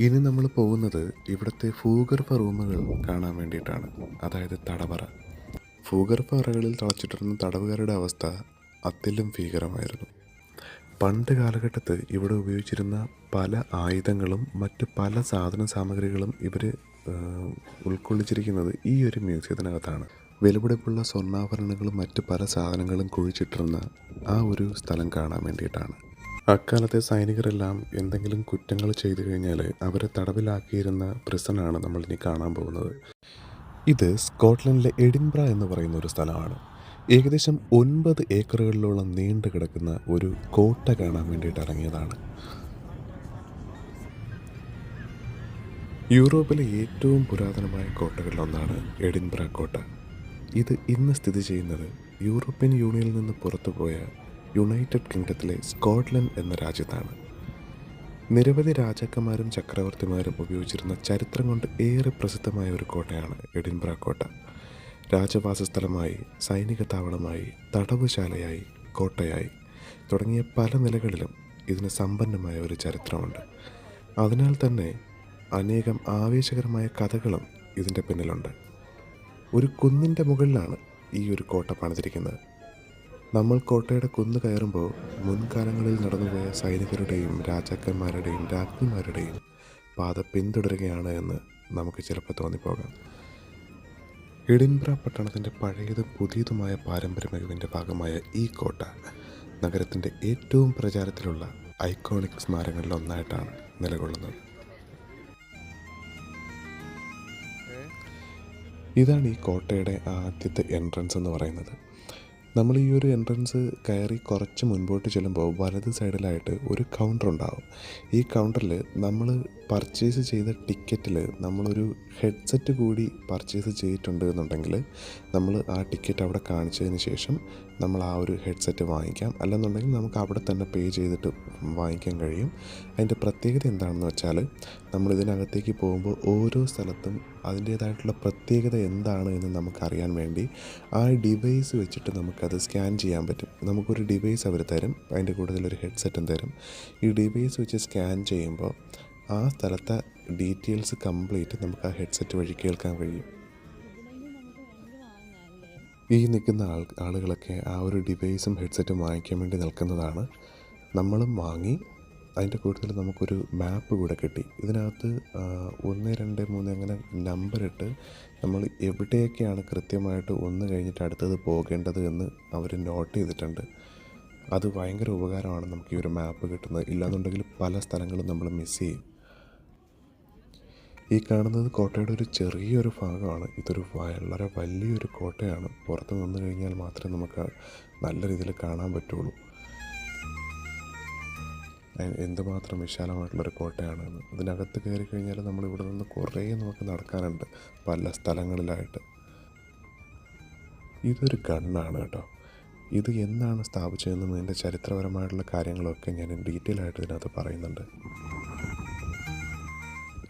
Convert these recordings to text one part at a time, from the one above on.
ഇനി നമ്മൾ പോകുന്നത് ഇവിടുത്തെ ഭൂഗർഭ റൂമുകൾ കാണാൻ വേണ്ടിയിട്ടാണ്. അതായത് തടവറ. ഭൂഗർഭ അറകളിൽ തളച്ചിട്ടിരുന്ന തടവുകാരുടെ അവസ്ഥ അതിലും ഭീകരമായിരുന്നു. പണ്ട് കാലഘട്ടത്ത് ഇവിടെ ഉപയോഗിച്ചിരുന്ന പല ആയുധങ്ങളും മറ്റ് പല സാധന സാമഗ്രികളും ഇവർ ഉൾക്കൊള്ളിച്ചിരിക്കുന്നത് ഈ ഒരു മ്യൂസിയത്തിനകത്താണ്. വിലപിടിപ്പുള്ള സ്വർണാഭരണങ്ങളും മറ്റ് പല സാധനങ്ങളും കുഴിച്ചിട്ടിരുന്ന ആ ഒരു സ്ഥലം കാണാൻ വേണ്ടിയിട്ടാണ്. അക്കാലത്തെ സൈനികരെല്ലാം എന്തെങ്കിലും കുറ്റങ്ങൾ ചെയ്തു കഴിഞ്ഞാൽ അവരെ തടവിലാക്കിയിരുന്ന പ്രിസണാണ് നമ്മൾ ഇനി കാണാൻ പോകുന്നത്. ഇത് സ്കോട്ട്ലൻഡിലെ എഡിൻബ്ര എന്ന് പറയുന്ന ഒരു സ്ഥലമാണ്. ഏകദേശം ഒൻപത് ഏക്കറുകളിലോളം നീണ്ടു കിടക്കുന്ന ഒരു കോട്ട കാണാൻ വേണ്ടിയിട്ട് ഇറങ്ങിയതാണ്. യൂറോപ്പിലെ ഏറ്റവും പുരാതനമായ കോട്ടകളിലൊന്നാണ് എഡിൻബ്ര കോട്ട. ഇത് ഇന്ന് സ്ഥിതി ചെയ്യുന്നത് യൂറോപ്യൻ യൂണിയനിൽ നിന്ന് പുറത്തുപോയ യുണൈറ്റഡ് കിങ്ഡത്തിലെ സ്കോട്ട്ലൻഡ് എന്ന രാജ്യത്താണ്. നിരവധി രാജാക്കന്മാരും ചക്രവർത്തിമാരും ഉപയോഗിച്ചിരുന്ന ചരിത്രം കൊണ്ട് ഏറെ പ്രസിദ്ധമായ ഒരു കോട്ടയാണ് എഡിൻബ്ര കോട്ട. രാജവാസസ്ഥലമായി സൈനിക താവളമായി തടവുശാലയായി കോട്ടയായി തുടങ്ങിയ പല നിലകളിലും ഇതിന് സമ്പന്നമായ ഒരു ചരിത്രമുണ്ട്. അതിനാൽ തന്നെ അനേകം ആവേശകരമായ കഥകളും ഇതിന്റെ പിന്നിലുണ്ട്. ഒരു കുന്നിന്റെ മുകളിലാണ് ഈ ഒരു കോട്ട പണിതിരിക്കുന്നത്. നമ്മൾ കോട്ടയുടെ കുന്ന് കയറുമ്പോൾ മുൻകാലങ്ങളിൽ നടന്നുപോയ സൈനികരുടെയും രാജാക്കന്മാരുടെയും രാജ്ഞിമാരുടെയും പാത പിന്തുടരുകയാണ് എന്ന് നമുക്ക് ചിലപ്പോൾ തോന്നിപ്പോകാം. എഡിൻബ്ര പട്ടണത്തിന്റെ പഴയതും പുതിയതുമായ പാരമ്പര്യ മികവിന്റെ ഭാഗമായ ഈ കോട്ട നഗരത്തിന്റെ ഏറ്റവും പ്രചാരത്തിലുള്ള ഐക്കോണിക് സ്മാരകങ്ങളിൽ ഒന്നായിട്ടാണ് നിലകൊള്ളുന്നത്. ഇതാണ് ഈ കോട്ടയുടെ ആദ്യത്തെ എൻട്രൻസ് എന്ന് പറയുന്നത്. നമ്മൾ ഈ ഒരു എൻട്രൻസ് കയറി കുറച്ച് മുൻപോട്ട് ചെല്ലുമ്പോൾ വലത് സൈഡിലായിട്ട് ഒരു കൗണ്ടർ ഉണ്ടാവും. ഈ കൗണ്ടറിൽ നമ്മൾ പർച്ചേസ് ചെയ്ത ടിക്കറ്റിൽ നമ്മളൊരു ഹെഡ്സെറ്റ് കൂടി പർച്ചേസ് ചെയ്തിട്ടുണ്ട് എന്നുണ്ടെങ്കിൽ നമ്മൾ ആ ടിക്കറ്റ് അവിടെ കാണിച്ചതിന് ശേഷം നമ്മൾ ആ ഒരു ഹെഡ്സെറ്റ് വാങ്ങിക്കാം. അല്ലെന്നുണ്ടെങ്കിൽ നമുക്ക് അവിടെ തന്നെ പേ ചെയ്തിട്ട് വാങ്ങിക്കാൻ കഴിയും. അതിന്റെ പ്രത്യേകത എന്താണെന്ന് വെച്ചാൽ നമ്മൾ ഇതിനകത്തേക്ക് പോകുമ്പോൾ ഓരോ സ്ഥലത്തും അതിന്റേതായിട്ടുള്ള പ്രത്യേകത എന്താണ് എന്ന് നമുക്കറിയാൻ വേണ്ടി ആ ഡിവൈസ് വെച്ചിട്ട് നമുക്കത് സ്കാൻ ചെയ്യാൻ പറ്റും. നമുക്കൊരു ഡിവൈസ് അവർ തരും. അതിന്റെ കൂടുതൽ ഒരു ഹെഡ്സെറ്റും തരും. ഈ ഡിവൈസ് വെച്ച് സ്കാൻ ചെയ്യുമ്പോൾ ആ സ്ഥലത്തെ ഡീറ്റെയിൽസ് കംപ്ലീറ്റ് നമുക്ക് ആ ഹെഡ്സെറ്റ് വഴി കേൾക്കാൻ കഴിയും. ഈ നിൽക്കുന്ന ആൾ ആളുകളൊക്കെ ആ ഒരു ഡിവൈസും ഹെഡ്സെറ്റും വാങ്ങിക്കാൻ വേണ്ടി നിൽക്കുന്നതാണ്. നമ്മളും വാങ്ങി അതിന്റെ കൂട്ടത്തിൽ നമുക്കൊരു മാപ്പ് കൂടെ കിട്ടി. ഇതിനകത്ത് ഒന്ന് രണ്ട് മൂന്ന് അങ്ങനെ നമ്പർ ഇട്ട് നമ്മൾ എവിടെയൊക്കെയാണ് കൃത്യമായിട്ട് ഒന്ന് കഴിഞ്ഞിട്ട് അടുത്തത് പോകേണ്ടത് എന്ന് അവർ നോട്ട് ചെയ്തിട്ടുണ്ട്. അത് ഭയങ്കര ഉപകാരമാണ് നമുക്ക് ഈ ഒരു മാപ്പ് കിട്ടുന്നത്. ഇല്ലാന്നുണ്ടെങ്കിൽ പല സ്ഥലങ്ങളും നമ്മൾ മിസ് ചെയ്യും. ഈ കാണുന്നത് കോട്ടയുടെ ഒരു ചെറിയൊരു ഭാഗമാണ്. ഇതൊരു വളരെ വലിയൊരു കോട്ടയാണ്. പുറത്ത് നിന്ന് കഴിഞ്ഞാൽ മാത്രമേ നമുക്ക് നല്ല രീതിയിൽ കാണാൻ പറ്റുള്ളൂ. എന്തുമാത്രം വിശാലമായിട്ടുള്ളൊരു കോട്ടയാണ് അതിനകത്ത് കയറി കഴിഞ്ഞാൽ നമ്മൾ ഇവിടെ നിന്ന് കുറേ നമുക്ക് നടക്കാനുണ്ട് പല സ്ഥലങ്ങളിലായിട്ട്. ഇതൊരു ഗണ്ണാണ് കേട്ടോ. ഇത് എന്നാണ് സ്ഥാപിച്ചതെന്നും ഇതിന്റെ ചരിത്രപരമായിട്ടുള്ള കാര്യങ്ങളൊക്കെ ഞാൻ ഡീറ്റെയിൽ ആയിട്ട് ഇതിനകത്ത് പറയുന്നുണ്ട്.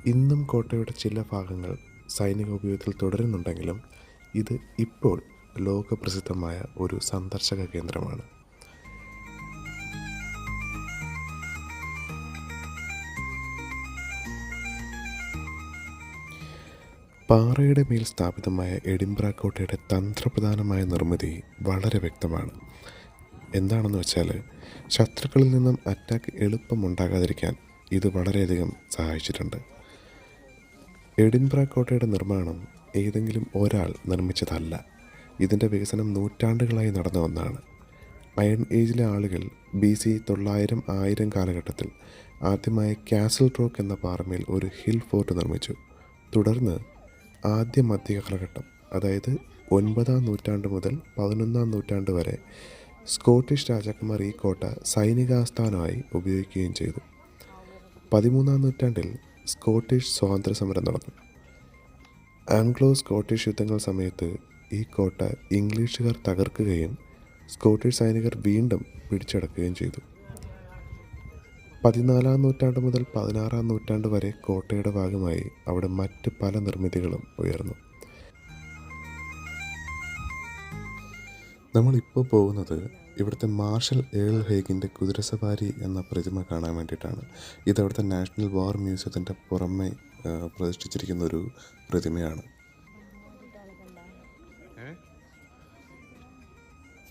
ഇന്നും കോട്ടയുടെ ചില ഭാഗങ്ങൾ സൈനിക ഉപയോഗത്തിൽ തുടരുന്നുണ്ടെങ്കിലും ഇത് ഇപ്പോൾ ലോകപ്രസിദ്ധമായ ഒരു സന്ദർശക കേന്ദ്രമാണ്. പാറയുടെ മേൽ സ്ഥാപിതമായ എഡിംബ്ര കോട്ടയുടെ തന്ത്രപ്രധാനമായ നിർമ്മിതി വളരെ വ്യക്തമാണ്. എന്താണെന്ന് വെച്ചാൽ ശത്രുക്കളിൽ നിന്നും അറ്റാക്ക് എളുപ്പമുണ്ടാകാതിരിക്കാൻ ഇത് വളരെയധികം സഹായിച്ചിട്ടുണ്ട്. എഡിൻബ്ര കോട്ടയുടെ നിർമ്മാണം ഏതെങ്കിലും ഒരാൾ നിർമ്മിച്ചതല്ല. ഇതിന്റെ വികസനം നൂറ്റാണ്ടുകളായി നടന്ന ഒന്നാണ്. അയൺ ഏജിലെ ആളുകൾ ബി സി തൊള്ളായിരം ആയിരം കാലഘട്ടത്തിൽ ആദ്യമായി കാസൽ റോക്ക് എന്ന പാറമേൽ ഒരു ഹിൽ ഫോർട്ട് നിർമ്മിച്ചു. തുടർന്ന് ആദ്യ മധ്യ കാലഘട്ടം അതായത് ഒൻപതാം നൂറ്റാണ്ട് മുതൽ പതിനൊന്നാം നൂറ്റാണ്ട് വരെ സ്കോട്ടിഷ് രാജാക്കന്മാർ ഈ കോട്ട സൈനികാസ്ഥാനമായി ഉപയോഗിക്കുകയും ചെയ്തു. പതിമൂന്നാം നൂറ്റാണ്ടിൽ സ്കോട്ടിഷ് സ്വാതന്ത്ര്യ സമരം നടന്നു. ആംഗ്ലോ സ്കോട്ടിഷ് യുദ്ധങ്ങൾ സമയത്ത് ഈ കോട്ട ഇംഗ്ലീഷുകാർ തകർക്കുകയും സ്കോട്ടിഷ് സൈനികർ വീണ്ടും പിടിച്ചടക്കുകയും ചെയ്തു. പതിനാലാം നൂറ്റാണ്ട് മുതൽ പതിനാറാം നൂറ്റാണ്ട് വരെ കോട്ടയുടെ ഭാഗമായി അവിടെ മറ്റ് പല നിർമ്മിതികളും ഉയർന്നു. നമ്മളിപ്പോൾ പോകുന്നത് ഇവിടുത്തെ മാർഷൽ ഏൾ ഹേഗിന്റെ കുതിരസവാരി എന്ന പ്രതിമ കാണാൻ വേണ്ടിയിട്ടാണ്. ഇത് അവിടുത്തെ നാഷണൽ വാർ മ്യൂസിയത്തിന്റെ പുറമെ പ്രതിഷ്ഠിച്ചിരിക്കുന്ന ഒരു പ്രതിമയാണ്.